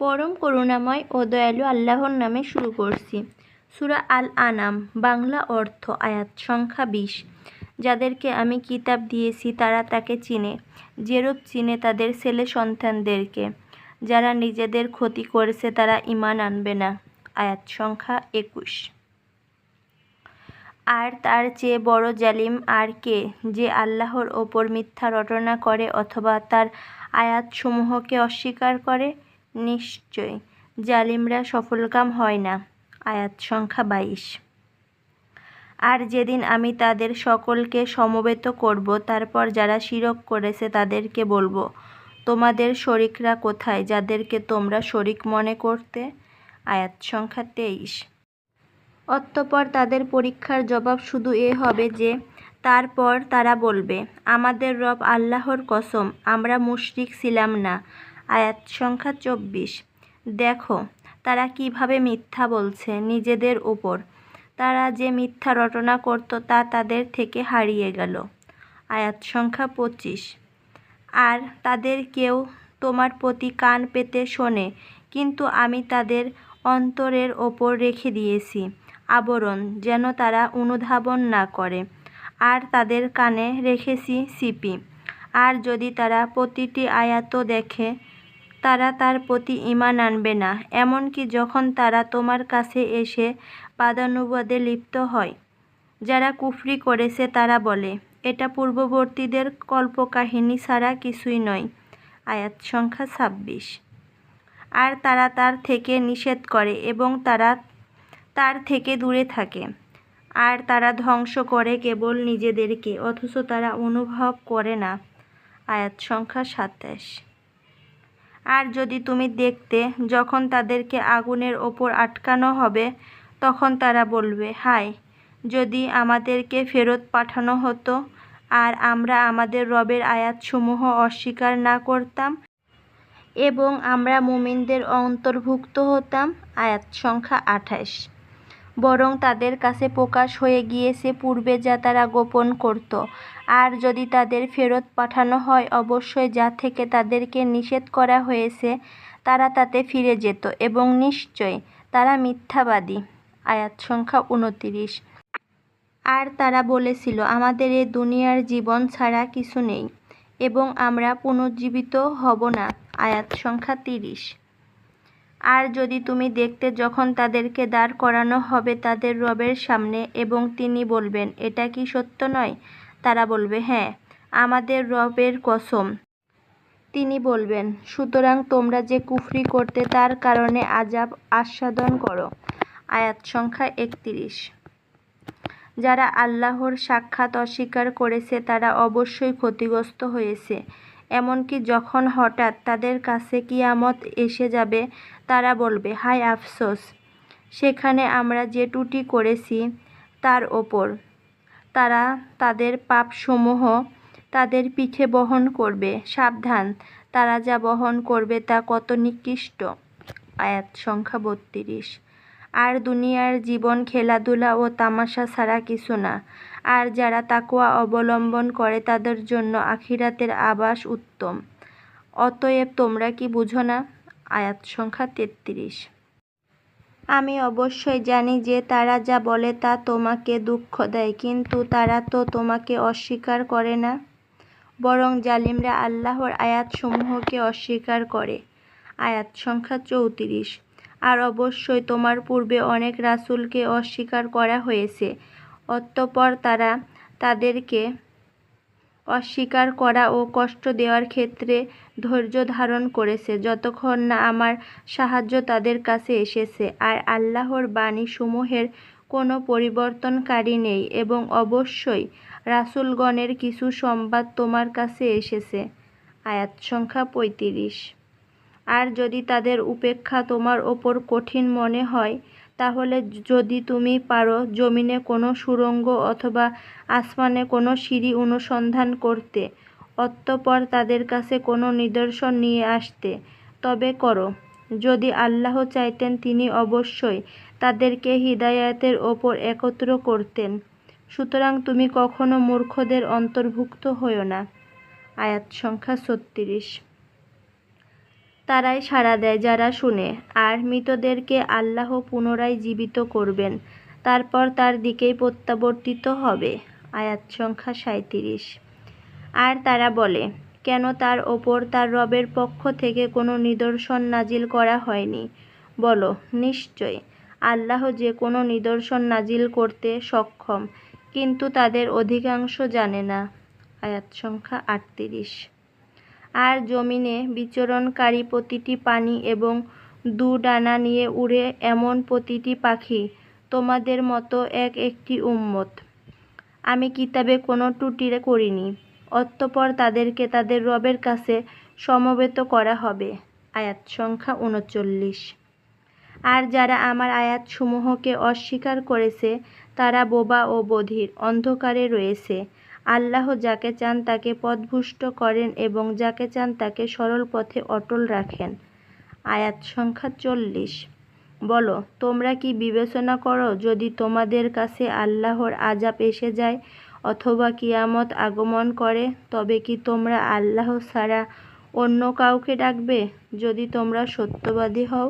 পরম করুণাময় ও দয়ালু আল্লাহর নামে শুরু করছি। সুরা আল আনাম বাংলা অর্থ, আয়াত, সংখ্যা বিশ। যাদেরকে আমি কিতাব দিয়েছি, তারা তাকে চিনে। যেরূপ চিনে তাদের ছেলে সন্তানদেরকে। যারা নিজেদের ক্ষতি করেছে, তারা ঈমান আনবে না। আয়াত, সংখ্যা একুশ। আর তার চেয়ে বড় জালিম আর কে যে আল্লাহর ওপর মিথ্যা রটনা করে অথবা তার আয়াতসমূহকে অস্বীকার করে? নিশ্চয়, জালিমরা সফলকাম হয় না। আয়াত সংখ্যা বাইশ। আর যেদিন আমি তাদের সকলকে সমবেত করব, তারপর যারা শিরক করেছে তাদেরকে বলব, তোমাদের শরিকরা কোথায়, যাদেরকে তোমরা শরিক মনে করতে? আয়াত সংখ্যা তেইশ। অতঃপর তাদের পরীক্ষার জবাব শুধু এ হবে যে, তারপর তারা বলবে, আমাদের রব আল্লাহর কসম, আমরা মুশরিক ছিলাম না। আয়াত সংখ্যা চব্বিশ। দেখো, তারা কীভাবে মিথ্যা বলছে নিজেদের উপর। তারা যে মিথ্যা রটনা করত তা তাদের থেকে হারিয়ে গেল। আয়াত সংখ্যা পঁচিশ। আর তাদের কেউ তোমার প্রতি কান পেতে শোনে, কিন্তু আমি তাদের অন্তরের ওপর রেখে দিয়েছি আবরণ যেন তারা অনুধাবন না করে। আর তাদের কানে রেখেছি সিপি। আর যদি তারা প্রতিটি আয়াত দেখে তারা তার প্রতি ঈমান আনবে না, এমনকি যখন তারা তোমার কাছে এসে বাদানুবাদে লিপ্ত হয়। যারা কুফরি করেছে তারা বলে, এটা পূর্ববর্তীদের কল্পকাহিনী ছাড়া কিছুই নয়। আয়াত সংখ্যা ছাব্বিশ। আর তারা তার থেকে নিষেধ করে এবং তারা তার থেকে দূরে থাকে। আর তারা ধ্বংস করে কেবল নিজেদেরকে, অথচ তারা অনুভব করে না। আয়াত সংখ্যা সাতাশ। আর যদি তুমি দেখতে যখন তাদেরকে আগুনের ওপর আটকানো হবে, তখন তারা বলবে, হায়, যদি আমাদেরকে ফেরত পাঠানো হতো আর আমরা আমাদের রবের আয়াতসমূহ অস্বীকার না করতাম এবং আমরা মুমিনদের অন্তর্ভুক্ত হতাম। আয়াত সংখ্যা আঠাশ। বরং তাদের কাছে প্রকাশ হয়ে গিয়েছে পূর্বে যা তারা গোপন করত। আর যদি তাদের ফেরত পাঠানো হয়, অবশ্যই যা থেকে তাদেরকে নিষেধ করা হয়েছে, তারা তাতে ফিরে যেত এবং নিশ্চয় তারা মিথ্যাবাদী। আয়াত সংখ্যা উনতিরিশ। আর তারা বলেছিল, আমাদের এ দুনিয়ার জীবন ছাড়া কিছু নেই এবং আমরা পুনর্জীবিত হব না। আয়াত সংখ্যা তিরিশ। আর যদি তুমি দেখতে যখন তাদেরকে দাঁড় করানো হবে তাদের রবের সামনে এবং তিনি বলবেন, এটা কি সত্য নয়? তারা বলবে হ্যাঁ আমাদের রবের কসম। তিনি বলবেন, সুতরাং তোমরা যে কুফরি করতে তার কারণে আজাব আস্বাদন করো। আয়াত সংখ্যা একত্রিশ। যারা আল্লাহর সাক্ষাৎ অস্বীকার করেছে তারা অবশ্যই ক্ষতিগ্রস্ত হয়েছে। এমনকি যখন হঠাৎ তাদের কাছে কিয়ামত এসে যাবে, তারা বলবে হায় আফসোস, সেখানে আমরা যে টুটি করেছি তার ওপর। তারা তাদের পাপসমূহ তাদের পিঠে বহন করবে। সাবধান, তারা যা বহন করবে তা কত নিকৃষ্ট। আয়াত সংখ্যা বত্রিশ। আর দুনিয়ার জীবন, খেলাধুলা ও তামাশা ছাড়া কিছু না। আর যারা তাকুয়া অবলম্বন করে তাদের জন্য আখিরাতের আবাস উত্তম। অতএব তোমরা কি বুঝো না? আয়াত সংখ্যা তেত্রিশ। আমি অবশ্যই জানি যে তারা যা বলে তা তোমাকে দুঃখ দেয়, কিন্তু তারা তো তোমাকে অস্বীকার করে না। বরং জালিমরা আল্লাহর আয়াতসমূহকে অস্বীকার করে। আয়াত সংখ্যা চৌত্রিশ। আর অবশ্যই তোমার পূর্বে অনেক রাসূলকে অস্বীকার করা হয়েছে। অতঃপর তারা তাদেরকে অস্বীকার করা ও কষ্ট দেওয়ার ক্ষেত্রে ধৈর্য ধারণ করেছে। যতক্ষণ না আমার সাহায্য তাদের কাছে এসেছে, আর আল্লাহর বাণী সমূহের কোনো পরিবর্তনকারী নেই এবং অবশ্যই রাসূলগণের কিছু সংবাদ তোমার কাছে এসেছে। আয়াত সংখ্যা পঁয়ত্রিশ। আর যদি তাদের উপেক্ষা তোমার ওপর কঠিন মনে হয় তাহলে যদি তুমি পারো জমিনে কোনো সুড়ঙ্গ অথবা আসমানে কোনো সিঁড়ি অনুসন্ধান করতে, অতঃপর তাদের কাছে কোনো নিদর্শন নিয়ে আসতে, তবে করো। যদি আল্লাহ চাইতেন তিনি অবশ্যই তাদেরকে হিদায়াতের ওপর একত্র করতেন। সুতরাং তুমি কখনো মূর্খদের অন্তর্ভুক্ত হও না। আয়াত সংখ্যা ছত্রিশ। তারাই সাড়া দেয় যারা শুনে, আর মৃতদেরকে আল্লাহ পুনরায় জীবিত করবেন। তারপর তার দিকেই প্রত্যাবর্তিত হবে। আয়াত সংখ্যা সাঁইত্রিশ। আর তারা বলে, কেন তার ওপর তার রবের পক্ষ থেকে কোনো নিদর্শন নাজিল করা হয়নি? বলো, নিশ্চয়। আল্লাহ যে কোনো নিদর্শন নাজিল করতে সক্ষম, কিন্তু তাদের অধিকাংশ জানে না। আয়াত সংখ্যা আটত্রিশ। আর জমিনে বিচরণকারী প্রতিটি পানি এবং দু ডানা নিয়ে উড়ে এমন প্রতিটি পাখি তোমাদের মতো এক একটি উম্মত। আমি কিতাবে কোনো ত্রুটি করিনি, অতঃপর তাদেরকে তাদের রবের কাছে সমবেত করা হবে। আয়াত সংখ্যা উনচল্লিশ। আর যারা আমার আয়াতসমূহকে অস্বীকার করেছে, তারা বোবা ও বধির, অন্ধকারে রয়েছে। আল্লাহ যাকে চান তাকে পথভুষ্ট করেন এবং যাকে চান তাকে সরল পথে অটল রাখেন। আয়াত সংখ্যা চল্লিশ। বলো, তোমরা কি বিবেচনা করো যদি তোমাদের কাছে আল্লাহর আজাব এসে যায় অথবা কিয়ামত আগমন করে, তবে কি তোমরা আল্লাহ ছাড়া অন্য কাউকে ডাকবে? যদি তোমরা সত্যবাদী হও।